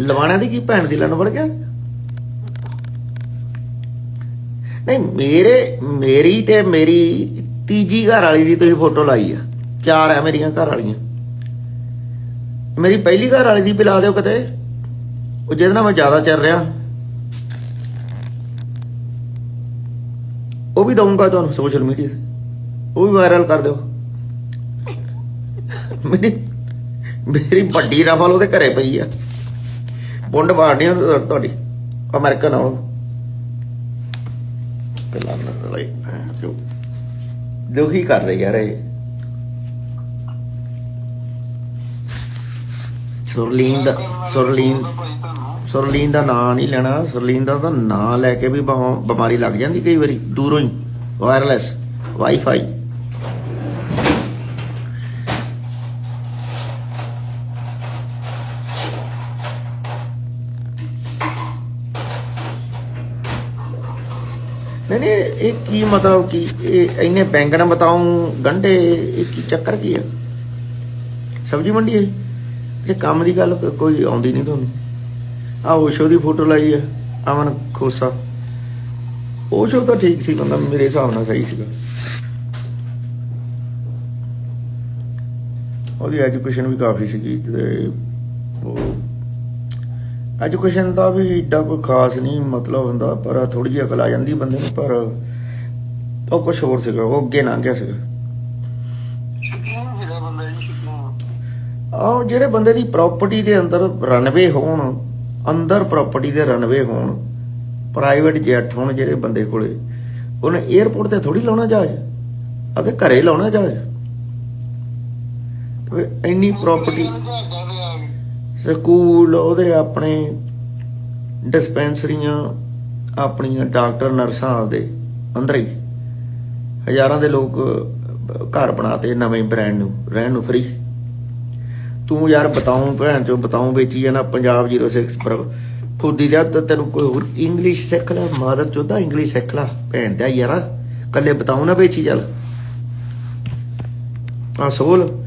ਲਵਾਣਿਆਂ ਦੀ ਕੀ ਭੈਣ ਦੀ ਲੰਨ ਵੜ ਗਿਆ? ਨਹੀਂ, ਮੇਰੇ, ਮੇਰੀ ਤੇ ਮੇਰੀ ਤੀਜੀ ਘਰ ਵਾਲੀ ਦੀ ਤੁਸੀਂ ਫੋਟੋ ਲਾਈ ਆ। ਚਾਰ ਆ ਮੇਰੀਆਂ ਘਰ ਵਾਲੀਆਂ। ਮੇਰੀ ਪਹਿਲੀ ਘਰ ਵਾਲੀ ਦੀ ਵੀ ਲਾ ਦਿਓ ਕਿਤੇ। ਉਹ ਜਿਹਦੇ ਨਾਲ ਮੈਂ ਜ਼ਿਆਦਾ ਚੱਲ ਰਿਹਾ। ਉਹ ਵੀ ਦਊਂਗਾ ਤੁਹਾਨੂੰ ਸੋਸ਼ਲ ਮੀਡੀਆ ਤੇ। ਉਹ ਵੀ ਵਾਇਰਲ ਕਰ ਦਿਓ। ਮੇਰੀ ਮੇਰੀ ਵੱਡੀ ਰਫਲ ਉਹਦੇ ਘਰੇ ਪਈ ਆ। ਬੁੰਡ ਬਾੜਨੀ ਤੁਹਾਡੀ, ਅਮਰੀਕਨ ਆ ਗੱਲਾਂ ਨਾ ਜੋ ਦੁਖੀ ਕਰਦੇ ਯਾਰ ਇਹ। ਸੁਰਲੀਨ ਦਾ, ਸੁਰਲੀਨ ਸੁਰਲੀਨ ਦਾ ਨਾਂ ਨਹੀਂ ਲੈਣਾ। ਸੁਰਲੀਨ ਦਾ ਤਾਂ ਨਾਂ ਲੈ ਕੇ ਵੀ ਬਿਮਾ- ਬਿਮਾਰੀ ਲੱਗ ਜਾਂਦੀ ਕਈ ਵਾਰੀ, ਦੂਰੋਂ ਹੀ ਵਾਇਰਲੈਸ ਵਾਈਫਾਈ ਨਹੀਂ ਨਹੀਂ, ਇਹ ਕੀ ਮਤਲਬ ਕੀ ਇਹ ਇੰਨੇ ਬੈਂਗਣ ਬਤਾਉਂ ਗੰਢੇ, ਇਹ ਕੀ ਚੱਕਰ ਕੀ ਹੈ ਸਬਜ਼ੀ ਮੰਡੀ ਹੈ ਜੇ ਕੰਮ ਦੀ ਗੱਲ ਕੋਈ ਆਉਂਦੀ ਨਹੀਂ ਤੁਹਾਨੂੰ? ਆ ਓਸ਼ੋ ਦੀ ਫੋਟੋ ਲਾਈ ਹੈ ਅਮਨ ਖੋਸਾ। ਓਸ਼ੋ ਤਾਂ ਠੀਕ ਸੀ, ਬੰਦਾ ਮੇਰੇ ਹਿਸਾਬ ਨਾਲ ਸਹੀ ਸੀਗਾ। ਉਹਦੀ ਐਜੂਕੇਸ਼ਨ ਵੀ ਕਾਫੀ ਸੀਗੀ ਤੇ ਉਹ ਐਜੂਕੇਸ਼ਨ ਦਾ ਵੀ ਏਡਾ ਕੋਈ ਖਾਸ ਨਹੀਂ ਮਤਲਬ ਹੁੰਦਾ ਪਰ ਥੋੜੀ ਜਿਹੀ ਅਕਲ ਆ ਜਾਂਦੀ ਬੰਦੇ ਨੂੰ ਪਰ ਉਹ ਕੁਝ ਹੋਰ ਸੀਗਾ ਉਹ ਅੱਗੇ ਲੰਘ ਗਿਆ ਸੀਗਾ। ਆਹ ਜਿਹੜੇ ਬੰਦੇ ਦੀ ਪ੍ਰਾਪਰਟੀ ਦੇ ਅੰਦਰ ਰਨਵੇ ਹੋਣ ਅੰਦਰ ਪ੍ਰਾਪਰਟੀ ਦੇ ਰਨਵੇ ਹੋਣ ਪ੍ਰਾਈਵੇਟ ਜੈਟ ਹੋਣ ਜਿਹੜੇ ਬੰਦੇ ਕੋਲੇ ਉਹਨੇ 에어ਪੋਰਟ ਤੇ ਥੋੜੀ ਲਾਉਣਾ ਜਹਾਜ਼ ਆਪਦੇ ਘਰੇ ਲਾਉਣਾ ਜਹਾਜ਼। ਤੇ ਇੰਨੀ ਪ੍ਰਾਪਰਟੀ ਆ ਸਕੂਲ ਉਹਦੇ ਆਪਣੇ ਡਿਸਪੈਂਸਰੀਆਂ ਆਪਣੀਆਂ ਡਾਕਟਰ ਨਰਸਾਂ ਆਪਦੇ ਅੰਦਰ ਹੀ। ਹਜ਼ਾਰਾਂ ਦੇ ਲੋਕ ਅਹ, ਘਰ ਬਣਾਤੇ ਨਵੇਂ ਬ੍ਰਾਂਡ ਨੂੰ ਰਹਿਣ ਨੂੰ ਫਰੀ ਤੂੰ ਯਾਰ ਬਤਾਉਂ ਭੈਣ ਚੋ ਬਤਾਉਂ ਵੇਚੀ ਜਾਣਾ ਪੰਜਾਬ 06 ਪਰ। ਫੁੱਦੀ ਦਾ ਤੈਨੂੰ ਕੋਈ ਹੋਰ ਇੰਗਲਿਸ਼ ਸਿੱਖ ਲੈ ਮਾਦਰ ਚੋਦਾ ਇੰਗਲਿਸ਼ ਸਿੱਖ ਲੈ ਭੈਣ ਦਾ ਯਾਰਾ। ਕੱਲੇ ਬਤਾਉਂ ਨਾ ਵੇਚੀ ਚੱਲ। ਆ ਸੋਲ।